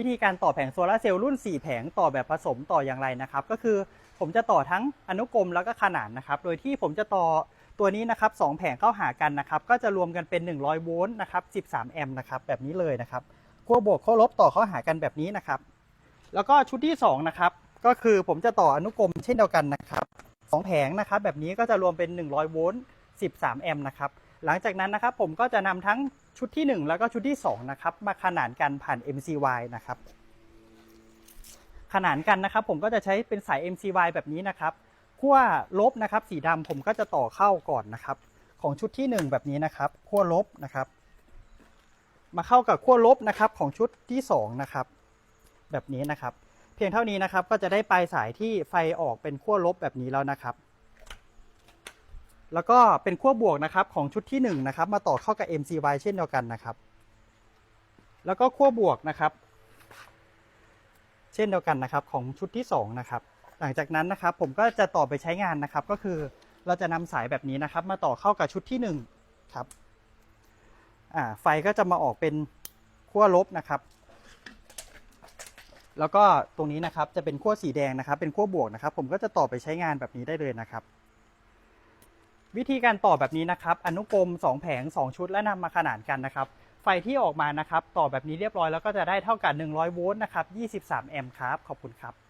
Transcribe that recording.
วิธีการต่อแผงโซลาร์เซลล์รุ่น 4 แผงต่อแบบผสมต่ออย่างไรนะครับ ก็คือผมจะต่อทั้งอนุกรมแล้วก็ขนานนะครับ โดยที่ผมจะต่อตัวนี้นะครับสองแผงเข้าหากันนะครับ ก็จะรวมกันเป็น 100 โวลต์นะครับ 13 แอมป์นะครับ แบบนี้เลยนะครับขั้วบวกขั้วลบต่อเข้าหากันแบบนี้นะครับ แล้วก็ชุดที่ 2 นะครับ ก็คือผมจะต่ออนุกรมเช่นเดียวกันนะครับสองแผงนะครับ แบบนี้ก็จะรวมเป็น 100 โวลต์ 13 แอมป์นะครับ หลังจากนั้นนะครับผมก็จะนำทั้งชุดที่ 1 แล้วก็ชุดที่2นะครับมาขนานกันผ่าน MCY นะครับ ขนานกันนะครับผมก็จะใช้เป็นสาย MCY แบบนี้นะครับขั้วลบนะครับ สีดำผมก็จะต่อเข้าก่อนนะครับ ของชุดที่ 1 แบบนี้นะครับขั้วลบนะครับ มาเข้ากับขั้วลบนะครับของชุดที่2นะครับแบบนี้นะครับ เพียงเท่านี้นะครับก็จะได้ปลายสายที่ไฟออกเป็นขั้วลบแบบนี้แล้วนะครับ แล้วก็เป็นขั้วบวกนะครับของชุดที่1นะครับมาต่อเข้ากับ MCY เช่นเดียวกันนะครับ แล้วก็ขั้วบวกนะครับ เช่นเดียวกันนะครับของชุดที่2นะครับหลังจากนั้นนะครับผมก็จะต่อไปใช้งานนะครับ ก็คือเราจะนำสายแบบนี้นะครับ มาต่อเข้ากับชุดที่1ครับอ่าไฟก็จะมาออกเป็นขั้วลบนะครับ แล้วก็ตรงนี้นะครับจะเป็นขั้วสีแดงนะครับ เป็นขั้วบวกนะครับ ผมก็จะต่อไปใช้งานแบบนี้ได้เลยนะครับ วิธีการต่อแบบนี้นะครับอนุกรม 2 แผง 2 ชุดและนำมาขนานกันนะครับ ไฟที่ออกมานะครับ ต่อแบบนี้เรียบร้อยแล้วก็จะได้เท่ากับ 100 โวลต์นะครับ 23 แอมป์ครับ ขอบคุณครับ